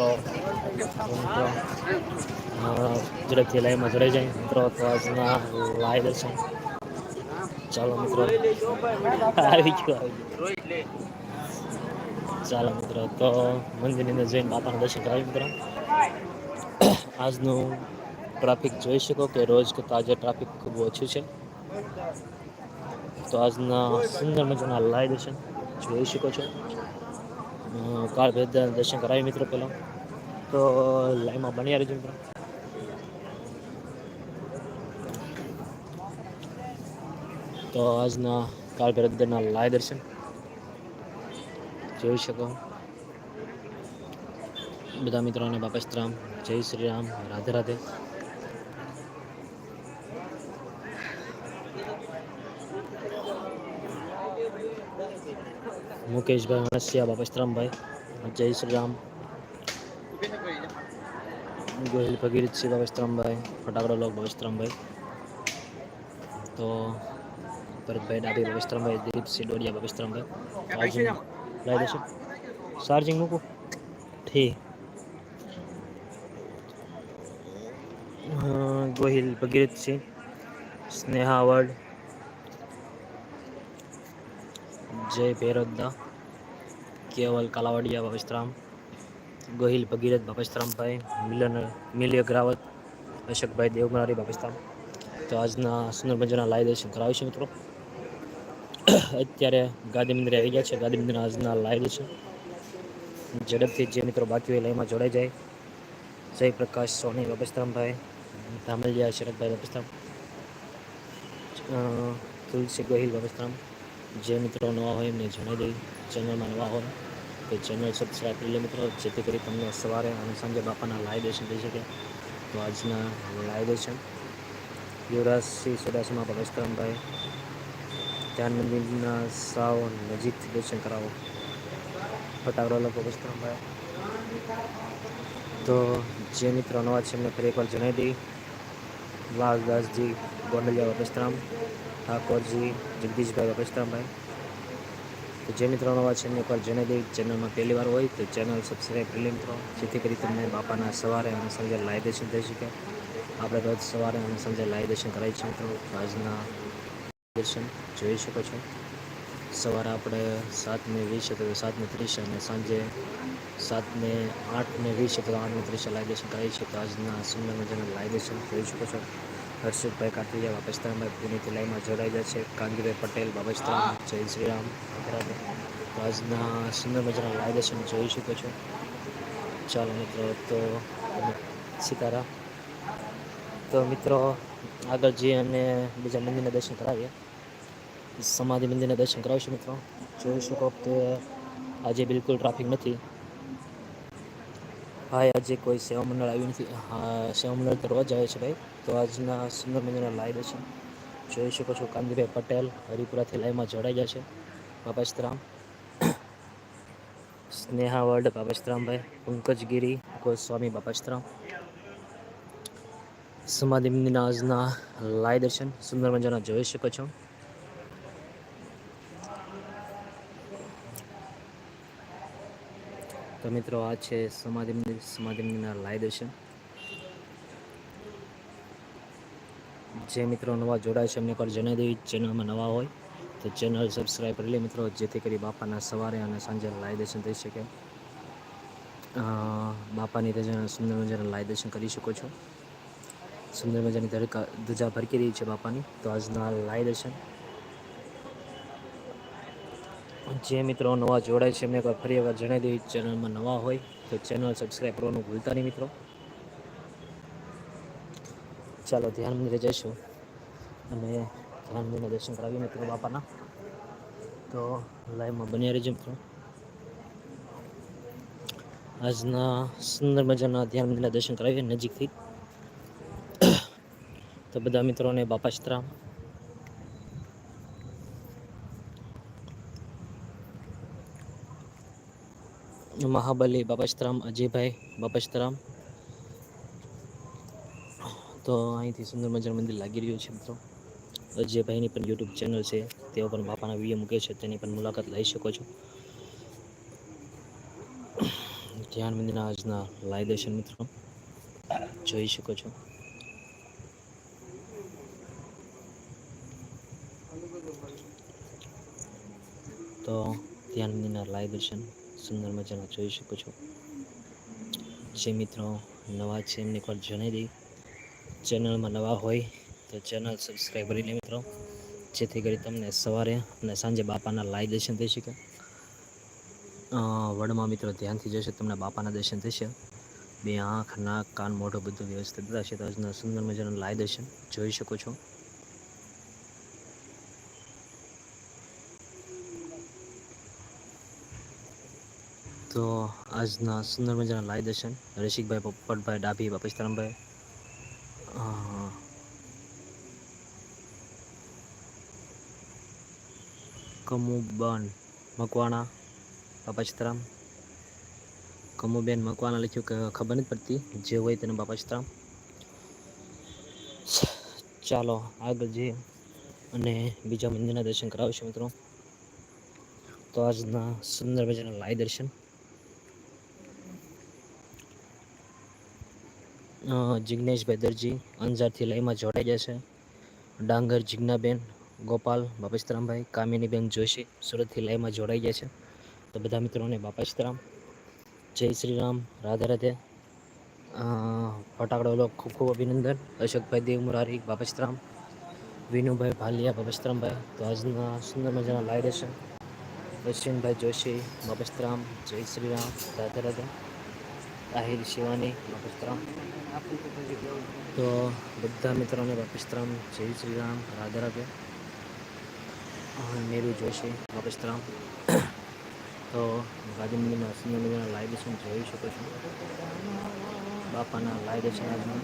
મિત્રો. ઝડપથી લાઈનમાં જોડાઈ જાય. મિત્રો, તો આજના લાઈવ દર્શન ચાલો મિત્રો. આવી ગયો ચાલો મિત્રો, તો મંદિરની અંદર જઈને બાપાના દર્શન કરાવી મિત્રો. આજનું ટ્રાફિક જોઈ શકો કે રોજ કરતાં આજે ટ્રાફિક ખૂબ ઓછું છે. તો આજના સુંદર મજાના લાઈવ દર્શન જોઈ શકો છો. કાળ ભેદ દર્શન કરાવી મિત્રો પહેલાં. તો લાઈવમાં બની રહેજો મિત્રો તો આજના કાળ ભૈરવના લાઈવ દર્શન જોઈ શકો બધા મિત્રોને બાપસ્તરામ જય શ્રી રામ રાધે રાધે મુકેશભાઈ વણસિયા બાપસ્તરામભાઈ જય શ્રી રામ ગોહિલ ભગીરથસિંહ બાપસ્તરામભાઈ ફટાકડો લોક બાપસ્તરામભાઈ તો ભરતભાઈ ડાભી બાપસ્તરામભાઈ દિલીપસિંહ ડોડિયા બાપસ્તરામભાઈ ચાર્જિંગ લાવી દેશો. ચાર્જિંગ મૂકું? ઠીક ગોહિલ ભગીરથસિંહ સ્નેહા વર્ડ જય ભૈરવદા. કેવલ કાલાવાડિયા બાપસ્તરામ ગોહિલ, ભગીરથ, બાપસ્તરામભાઈ, મિલન, મિલિય ગ્રાવત, અશોકભાઈ દેવગણારી, બાપસ્તરામ. તો આજના સુંદર મજાના લાઈવ દર્શન કરાવીશું મિત્રો. અત્યારે ગાંધી મંદિરે આવી ગયા છે. ગાંધી મંદિરના આજના લાઈવ દર્શન. ઝડપથી જે મિત્રો બાકી હોય લાઈવમાં જોડાઈ જાય. જય પ્રકાશ સોની, બાપસ્તરામભાઈ, ધામલિયા, શરદભાઈ, બાપસ્તરામ. તુલસી ગોહિલ, બાપસ્તરામ. જે મિત્રો નવા હોય એમને જણાવી દઈ ચેનલમાં નવા હોય તો ચેનલ સબસ્ક્રાઈબ કરી લે મિત્રો, જેથી કરી તમને સવારે અને સાંજે બાપાના લાઈવ દર્શન થઈ શકે. તો આજના લાઈવ દર્શન યુવરાજસિંહ સુદાસમા પરસ્તરમભાઈ ધ્યાન મંદિરના સાવ નજીકથી દર્શન કરાવો. ફટાકડા પરસ્તરમભાઈ તો જે મિત્રો અનુવાદ છે, એમને ફરી એકવાર જણાવી દઈ વાઘદાસજી ગોંડલિયા ભગસ્તરામ ઠાકોરજી, જગદીશભાઈ વપેશરામભાઈ તો જે મિત્રો નવા છે, એમને જણાવી દઈ ચેનલમાં પહેલી વાર હોય તો ચેનલ સબસ્ક્રાઈબ કરી મિત્રો. જેથી કરી તમને બાપાના સવારે અને સાંજે લાઈવ દર્શન થઈ શકે. આપણે રોજ સવારે અને સાંજે લાઈવ દર્શન કરાવી છે મિત્રો. આજના દર્શન જોઈ શકો છો. સવારે આપણે સાતને વીસ તો સાતને ત્રીસ અને સાંજે સાતને આઠને વીસ તો આઠને ત્રીસે લાઈવ દર્શન કરાવી છે. તો આજના સુંદર મજાના લાઈવ દર્શન જોઈ શકો છો. હર્ષિતભાઈ કાતરિયા બાપસ્તરામભાઈ પુણેથી લાઈમાં જોડાઈ જાય છે. કાંગીભાઈ પટેલ, બાપસ્તરામ, જય શ્રીરામ તો આજના સુંદર મજાના લાઈવ દર્શન જોઈ શકો છો. ચાલો મિત્રો, તો સીતારામ તો મિત્રો, આગળ જઈએ અને બીજા મંદિરના દર્શન કરાવીએ. સમાધિ મંદિરના દર્શન કરાવીશું મિત્રો. જોઈ શકો કે આજે બિલકુલ ટ્રાફિક નથી. ભાઈ આજે કોઈ સેવા મંડળ આવ્યું નથી. હા, સેવા મંડળ તો રોજ આવે છે ભાઈ. તો આજના સુંદર મજાના લાઈવ છે. જોઈ શકો છો કાંતિભાઈ પટેલ હરિપુરાથી લાઈવમાં જોડાઈ ગયા છે. બાપાસ્તરામ સ્નેહા વર્લ્ડ બાપાશ્રામભાઈ પંકજગીરી ગોસ્વામી બાપાસ્તરામ સમાધિ આજના લાઈવ દર્શન સુંદર મજાના જોઈ શકો છો. તો મિત્રો, આ છે સમાધિ મંદિર સમાધિ મંદિરના લાઈવ દર્શન. જે મિત્રો નવા જોડાય છે, એમને પર જણાવી દેવી ચેનલમાં નવા હોય, તો ચેનલ સબસ્ક્રાઈબ કરી લે મિત્રો, જેથી કરી બાપાના સવારે અને સાંજે લાઈવ દર્શન થઈ શકે. બાપાની રજાના સુંદર મજાના લાઈવ દર્શન કરી શકો છો. સુંદર મજાની ધજા ભરકી રહી છે બાપાની. તો આજના લાઈવ દર્શન. જે મિત્રો નવા જોડાય છે એકવાર ફરી એકવાર જણાવી દઈએ, ચેનલમાં નવા હોય તો ચેનલ સબસ્ક્રાઈબ કરવાનું ભૂલતા નહીં મિત્રો. ચાલો, ધ્યાન મંદિરે જઈશું. અને ધ્યાન મંદિરના દર્શન કરાવીએ મિત્રો બાપાના. તો લાઈવમાં બન્યા રહેજો મિત્રો. આજના સુંદર મજાના ધ્યાન મંદિરના દર્શન કરાવીએ નજીકથી. તો બધા મિત્રોને બાપાશ્રામ મહાબલી બાપસ્તરામ, અજયભાઈ બાપાશ્રામ તો અહીંથી સુંદર મજાનું મંદિર લાગી રહ્યું છે મિત્રો. અજયભાઈની પણ યુટ્યુબ ચેનલ છે. તેઓ પણ બાપાના વીડિયો મૂકે છે. તેની પણ મુલાકાત લઈ શકો છો. ધ્યાન મંદિરના આજના લાઈ દર્શન મિત્રો. જોઈ શકો છો. તો ધ્યાન મંદિરના લાઈ દર્શન. સુંદર મજાના જોઈ શકો છો. જે મિત્રો નવા છે, એમને એકવાર જણાવી દઈ ચેનલમાં નવા હોય તો ચેનલ સબસ્ક્રાઈબ કરી મિત્રો. જેથી કરી તમને સવારે અને સાંજે બાપાના લાઈવ દર્શન થઈ શકે. વડમાં મિત્રો ધ્યાનથી જશે તમને બાપાના દર્શન થશે. બે આંખ, નાક, કાન, મોઢું બધું વ્યવસ્થિત થશે. તો સુંદર મજાનું લાઈવ દર્શન જોઈ શકો છો. તો આજના સુંદર મજાના લાઈ દર્શન. રસિકભાઈ, પોપટભાઈ, ડાભી બાપેશ્વરમભાઈ કમુબન મકવાણા ચિત્રામ કમુબેન મકવાણા લખ્યું કે ખબર નથી પડતી. જે હોય તેને બાપાશ્રામ ચાલો, આગળ જઈએ અને બીજા મંદિરના દર્શન કરાવશું મિત્રો. તો આજના સુંદર મજાના લાઈ દર્શન. જિગ્નેશભાઈ દરજી અંજારથી લઈમાં જોડાઈ જશે ડાંગર જિજ્ઞાબેન, ગોપાલ બાપેશ્રામભાઈ કામિનીબેન જોશી સુરતથી લઈમાં જોડાઈ છે. તો બધા મિત્રોને બાપેશ્રામ જય શ્રી રામ રાધે. રાધે ફટાકડો ખૂબ ખૂબ અભિનંદન. અશોકભાઈ દેવ મુરારી બાપેશ્રામ વિનુભાઈ ભાલિયા બાપેશ્રામભાઈ તો આજના સુંદર મજાના લાઈ રહેશે અશ્વિનભાઈ જોશી બાપેશ્રામ જય શ્રી રામ રાધે રાધે. આહિર શિવાની બાપેશ્રામ તો બધા મિત્રોને બાપેશ્રામ જય શ્રી રામ. રાધે રાધે. નીરુ જોશી. બાપેશ્રામ તો ગાંધીનગરના સુંદર મંદિરના લાઈવ દર્શન જોઈ શકો છો. બાપાના લાઈવ દર્શન આજના.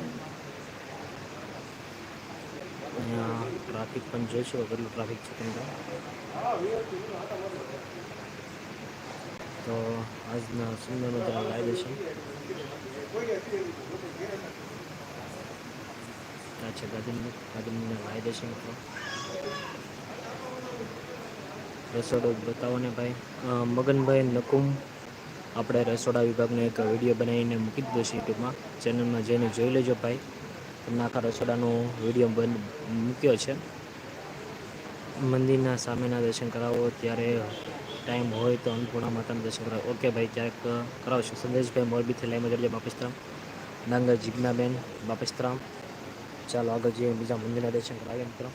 અહીંયા ટ્રાફિક પણ જોઈશું કેટલું ટ્રાફિક છે તમને. તો આજના સુંદર મજાના લાઈવ દર્શન આ છે ગાંધીનગર, ગાંધીનગરના લાઈવ દર્શન મિત્રો રસોડો બતાવો ને ભાઈ. મગનભાઈ નકુમ, આપણે રસોડા વિભાગનો એક વીડિયો બનાવીને મૂકી દીધો છે યુટ્યુબમાં. ચેનલમાં જઈને જોઈ લેજો ભાઈ. તમને આખા રસોડાનો વીડિયો મૂક્યો છે. મંદિરના સામેના દર્શન કરાવો, ત્યારે ટાઈમ હોય તો અન્નપૂર્ણા માતાનું દર્શન કરાવ. ઓકે ભાઈ, ક્યારેક કરાવશું? સંદેશભાઈ મોરબીથી લાઈમાં જડજે બાપસ્ત્રામ નાંગર જીજ્ઞાબેન બાપસ્તરામ ચાલો, આગળ જઈએ બીજા મંદિરના દર્શન કરાવીએ મિત્રો.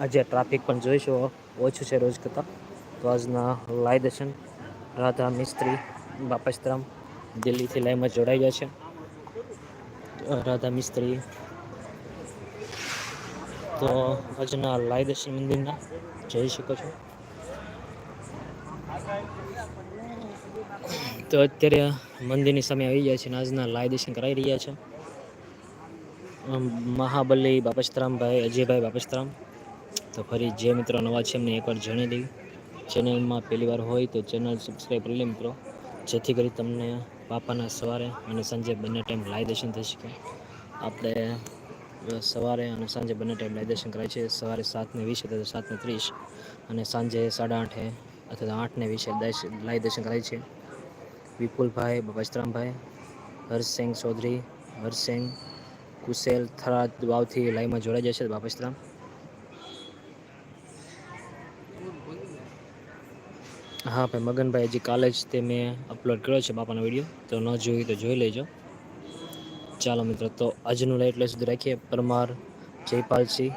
આજે ટ્રાફિક પણ જોઈશું ઓછું છે રોજ કરતાં. તો આજના લાઈ દર્શન. રાધા, મિસ્ત્રી બાપસ્તરામ દિલ્હીથી લાઈમાં જોડાઈ ગયા છે. રાધા, મિસ્ત્રી. તો આજના લાઈ દર્શન મંદિરના જઈ શકો છો. તો અત્યારે મંદિરની સામે આવી ગયા છે આજના લાય દર્શન કરાવી રહ્યા છે. મહાબલી બાપસ્તરામભાઈ, અજયભાઈ બાપસ્તરામ. તો ફરી જે મિત્રો નવા છે એમને એકવાર જણાવી દેવી ચેનલમાં પહેલી વાર હોય તો ચેનલ સબસ્ક્રાઈબ કરી લે મિત્રો. જેથી કરી તમને પાપાના સવારે અને સાંજે બંને ટાઈમ લાય દર્શન થઈ શકે. આપણે સવારે અને સાંજે બંને ટાઈમ દર્શન કરાય છે. સવારે સાતને વીસે તો સાતને ત્રીસ અને સાંજે સાડા આઠે અથવા આઠને વીસે લાઈ દર્શન કરાય છે. વિપુલભાઈ બસ્તરામભાઈ હરસિંહ ચૌધરી, હરસિંહ, કુશેલ થરાદ વાવથી લાઈમાં જોડાઈ જશે બાપસ્તરામ હા ભાઈ, મગનભાઈ હજી કાલે જ તે મેં અપલોડ કર્યો છે બાપાનો વીડિયો તો ન જોઈ તો જોઈ લેજો. ચાલો મિત્રો, તો આજનું લાઈટ એટલે સુધી રાખીએ. પરમાર જયપાલસિંહ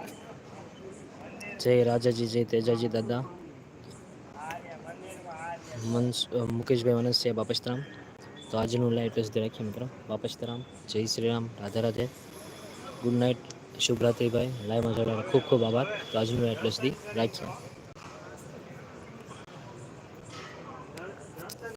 જય રાજાજી, જય તેજાજી દાદા, મનસ મુકેશભાઈ મનસિયા બાપસ્તરામ તો આજનું લાઈટ એટલે સુધી રાખીએ મિત્રો. બાપસ્તરામ જય શ્રી રામ રાધે રાધે. ગુડ નાઇટ શુભરાત્રિભાઈ. લાઈવમાં જોડાવા ખૂબ ખૂબ આભાર. તો આજનું એટલે સુધી રાખીએ.